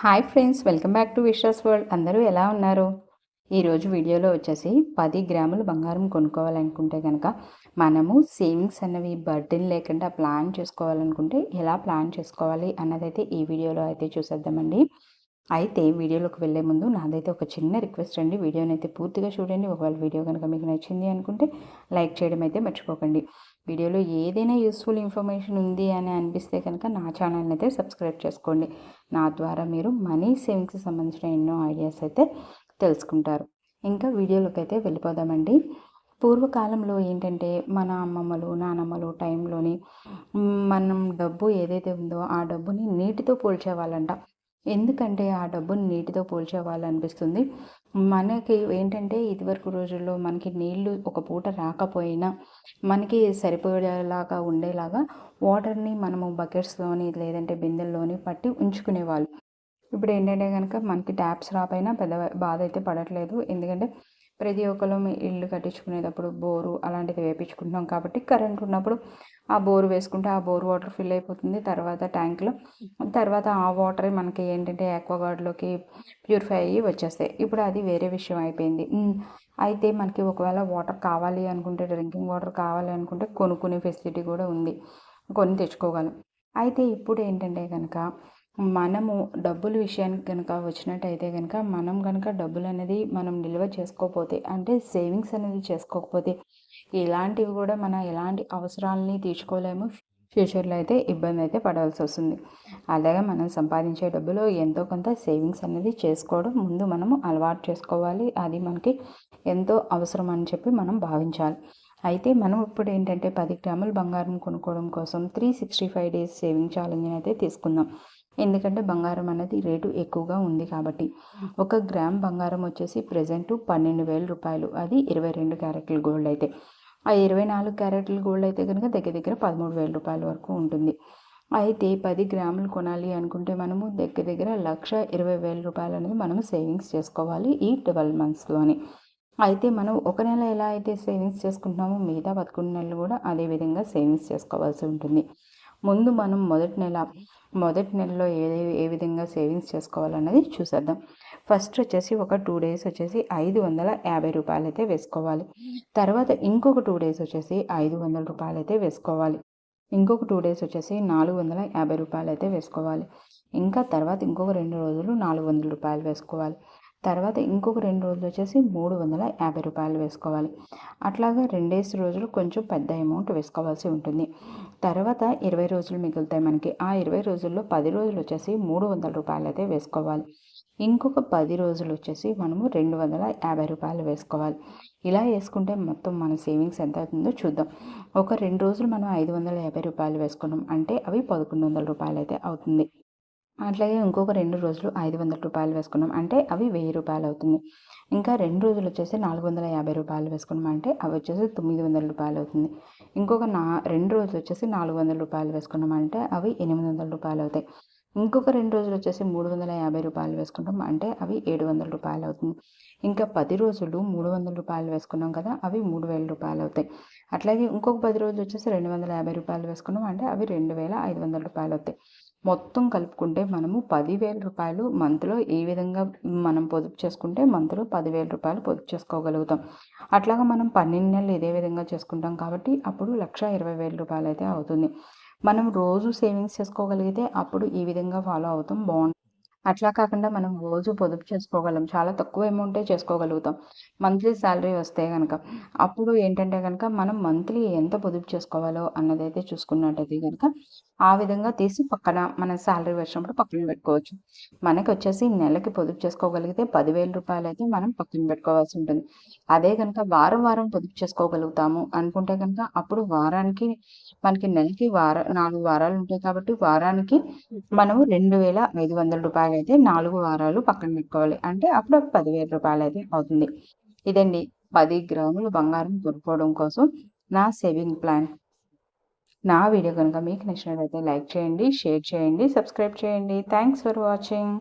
Hi friends welcome back to Vishwas world. అందరూ ఎలా ఉన్నారు? ఈరోజు వీడియోలో వచ్చేసి పది గ్రాములు బంగారం కొనుక్కోవాలనుకుంటే కనుక మనము సేవింగ్స్ అనేవి బర్డెన్ లేకుండా ప్లాన్ చేసుకోవాలనుకుంటే ఎలా ప్లాన్ చేసుకోవాలి అన్నదైతే ఈ వీడియోలో అయితే చూసేద్దామండి. అయితే వీడియోలోకి వెళ్ళే ముందు నాదైతే ఒక చిన్న రిక్వెస్ట్ అండి. వీడియోని అయితే పూర్తిగా చూడండి. ఒకవేళ వీడియో కనుక మీకు నచ్చింది అనుకుంటే లైక్ చేయడం అయితే మర్చిపోకండి. వీడియోలో ఏదైనా యూస్ఫుల్ ఇన్ఫర్మేషన్ ఉంది అని అనిపిస్తే కనుక నా ఛానల్ని అయితే సబ్స్క్రైబ్ చేసుకోండి. నా ద్వారా మీరు మనీ సేవింగ్స్కి సంబంధించిన ఎన్నో ఐడియాస్ అయితే తెలుసుకుంటారు. ఇంకా వీడియోలోకి అయితే వెళ్ళిపోదామండి. పూర్వకాలంలో ఏంటంటే మన అమ్మమ్మలు నానమ్మలు టైంలోని మనం డబ్బు ఏదైతే ఉందో ఆ డబ్బుని నీటితో పోల్చేవాళ్ళంట. ఎందుకంటే ఆ డబ్బుని నీటితో పోల్చేవాళ్ళనిపిస్తుంది. మనకి ఏంటంటే ఇదివరకు రోజుల్లో మనకి నీళ్ళు ఒక పూట రాకపోయినా మనకి సరిపోయేలాగా ఉండేలాగా వాటర్ని మనము బకెట్స్లోని లేదంటే బిందెల్లోని పట్టి ఉంచుకునేవాళ్ళు. ఇప్పుడు ఏంటంటే కనుక మనకి ట్యాప్స్ రాపోయినా పెద్ద బాధ అయితే పడట్లేదు. ఎందుకంటే ప్రతి ఒక్కరు ఇల్లు కట్టించుకునేటప్పుడు బోరు అలాంటిది వేపించుకుంటున్నాం కాబట్టి కరెంట్ ఉన్నప్పుడు ఆ బోరు వేసుకుంటే ఆ బోర్ వాటర్ ఫిల్ అయిపోతుంది. తర్వాత ట్యాంకులో. తర్వాత ఆ వాటర్ మనకి ఏంటంటే ఆక్వాగార్డ్లోకి ప్యూరిఫై అయ్యి వచ్చేస్తాయి. ఇప్పుడు అది వేరే విషయం అయిపోయింది. అయితే మనకి ఒకవేళ వాటర్ కావాలి అనుకుంటే డ్రింకింగ్ వాటర్ కావాలి అనుకుంటే కొనుక్కునే ఫెసిలిటీ కూడా ఉంది. కొని తెచ్చుకోగలం. అయితే ఇప్పుడు ఏంటంటే కనుక మనము డబ్బుల విషయానికి కనుక వచ్చినట్టయితే కనుక మనం కనుక డబ్బులు అనేది మనం నిల్వ చేసుకోకపోతే అంటే సేవింగ్స్ అనేది చేసుకోకపోతే ఇలాంటివి కూడా మన ఎలాంటి అవసరాలని తీర్చుకోలేము. ఫ్యూచర్లో అయితే ఇబ్బంది అయితే పడాల్సి వస్తుంది. అలాగే మనం సంపాదించే డబ్బులో ఎంతో కొంత సేవింగ్స్ అనేది చేసుకోవడం ముందు మనము అలవాటు చేసుకోవాలి. అది మనకి ఎంతో అవసరం అని చెప్పి మనం భావించాలి. అయితే మనం ఇప్పుడు ఏంటంటే పది గ్రాముల బంగారం కొనుక్కోవడం కోసం three sixty five days saving challenge అయితే తీసుకుందాం. ఎందుకంటే బంగారం అనేది రేటు ఎక్కువగా ఉంది కాబట్టి. ఒక గ్రామ్ బంగారం వచ్చేసి ప్రజెంట్ పన్నెండు వేల రూపాయలు. అది ఇరవై రెండు క్యారెట్ల గోల్డ్ అయితే. ఆ ఇరవై నాలుగు క్యారెట్ల గోల్డ్ అయితే కనుక దగ్గర దగ్గర పదమూడు వేల రూపాయల వరకు ఉంటుంది. అయితే పది గ్రాములు కొనాలి అనుకుంటే మనము దగ్గర దగ్గర లక్ష ఇరవై వేల రూపాయలు అనేది మనము సేవింగ్స్ చేసుకోవాలి ఈ ట్వెల్వ్ మంత్స్లోని. అయితే మనం ఒక నెల ఎలా అయితే సేవింగ్స్ చేసుకుంటున్నామో మిగతా పదకొండు నెలలు కూడా అదే విధంగా సేవింగ్స్ చేసుకోవాల్సి ఉంటుంది. ముందు మనం మొదటి నెల మొదటి నెలలో ఏ ఏ విధంగా సేవింగ్స్ చేసుకోవాలన్నది చూసేద్దాం. ఫస్ట్ వచ్చేసి ఒక టూ డేస్ వచ్చేసి ఐదు వందల యాభై రూపాయలు అయితే వేసుకోవాలి. తర్వాత ఇంకొక టూ డేస్ వచ్చేసి ఐదు వందల రూపాయలు అయితే వేసుకోవాలి. ఇంకొక టూ డేస్ వచ్చేసి నాలుగు వందల యాభై రూపాయలు అయితే వేసుకోవాలి. ఇంకా తర్వాత ఇంకొక రెండు రోజులు నాలుగు వందల రూపాయలు వేసుకోవాలి. తర్వాత ఇంకొక రెండు రోజులు వచ్చేసి మూడు వందల యాభై రూపాయలు వేసుకోవాలి. అట్లాగా రెండేసి రోజులు కొంచెం పెద్ద అమౌంట్ వేసుకోవాల్సి ఉంటుంది. తర్వాత ఇరవై రోజులు మిగులుతాయి మనకి. ఆ ఇరవై రోజుల్లో పది రోజులు వచ్చేసి మూడు వందల రూపాయలు అయితే వేసుకోవాలి. ఇంకొక పది రోజులు వచ్చేసి మనము రెండు వందల యాభై రూపాయలు వేసుకోవాలి. ఇలా వేసుకుంటే మొత్తం మన సేవింగ్స్ ఎంత అవుతుందో చూద్దాం. ఒక రెండు రోజులు మనం ఐదు వందల యాభై రూపాయలు వేసుకున్నాం అంటే అవి పదకొండు వందల రూపాయలు అయితే అవుతుంది. అట్లాగే ఇంకొక రెండు రోజులు ఐదు వందల రూపాయలు వేసుకున్నాం. అంటే అవి వెయ్యి రూపాయలు అవుతుంది. ఇంకా రెండు రోజులు వచ్చేసి నాలుగు వందల యాభై రూపాయలు వేసుకున్నాం. అంటే అవి వచ్చేసి తొమ్మిది వందల రూపాయలు అవుతుంది. ఇంకొక నా రెండు రోజులు వచ్చేసి నాలుగు వందల రూపాయలు వేసుకున్నాం. అంటే అవి ఎనిమిది వందల రూపాయలు అవుతాయి. ఇంకొక రెండు రోజులు వచ్చేసి మూడు వందల యాభై రూపాయలు వేసుకుంటాం. అంటే అవి ఏడు వందల రూపాయలు అవుతుంది. ఇంకా పది రోజులు మూడు వందల రూపాయలు వేసుకున్నాం కదా అవి మూడు వేల రూపాయలు అవుతాయి. అట్లాగే ఇంకొక పది రోజులు వచ్చేసి రెండు వందల యాభై రూపాయలు వేసుకున్నాం. అంటే అవి రెండు వేల ఐదు వందల రూపాయలు అవుతాయి. మొత్తం కలుపుకుంటే మనము పదివేల రూపాయలు మంత్లో ఏ విధంగా మనం పొదుపు చేసుకుంటే మంత్లో పదివేల రూపాయలు పొదుపు చేసుకోగలుగుతాం. అట్లాగా మనం పన్నెండు నెలలు ఇదే విధంగా చేసుకుంటాం కాబట్టి అప్పుడు లక్ష ఇరవై వేల రూపాయలు అయితే అవుతుంది. మనం రోజు సేవింగ్స్ చేసుకోగలిగితే అప్పుడు ఈ విధంగా ఫాలో అవుతాం బాగుంటుంది అట్లా కాకుండా మనం రోజు పొదుపు చేసుకోగలం. చాలా తక్కువ అమౌంటే చేసుకోగలుగుతాం. మంత్లీ శాలరీ వస్తే కనుక అప్పుడు ఏంటంటే కనుక మనం మంత్లీ ఎంత పొదుపు చేసుకోవాలో అన్నదైతే చూసుకున్నట్టయితే కనుక ఆ విధంగా తీసి పక్కన మన శాలరీ వచ్చినప్పుడు పక్కన పెట్టుకోవచ్చు. మనకి వచ్చేసి నెలకి పొదుపు చేసుకోగలిగితే పదివేల రూపాయలు అయితే మనం పక్కన పెట్టుకోవాల్సి ఉంటుంది. అదే కనుక వారం వారం పొదుపు చేసుకోగలుగుతాము అనుకుంటే కనుక అప్పుడు వారానికి మనకి నెలకి వార నాలుగు వారాలు ఉంటాయి కాబట్టి వారానికి మనము రెండు వేల ఐదు వందల రూపాయలు అయితే నాలుగు వారాలు పక్కన పెట్టుకోవాలి. అంటే అప్పుడు పదివేల రూపాయలు అయితే అవుతుంది. ఇదండి పది గ్రాములు బంగారం కొనుక్కోవడం కోసం నా సేవింగ్ ప్లాన్. నా వీడియో కనుక మీకు నచ్చినట్లయితే లైక్ చేయండి షేర్ చేయండి సబ్స్క్రైబ్ చేయండి. Thanks for watching.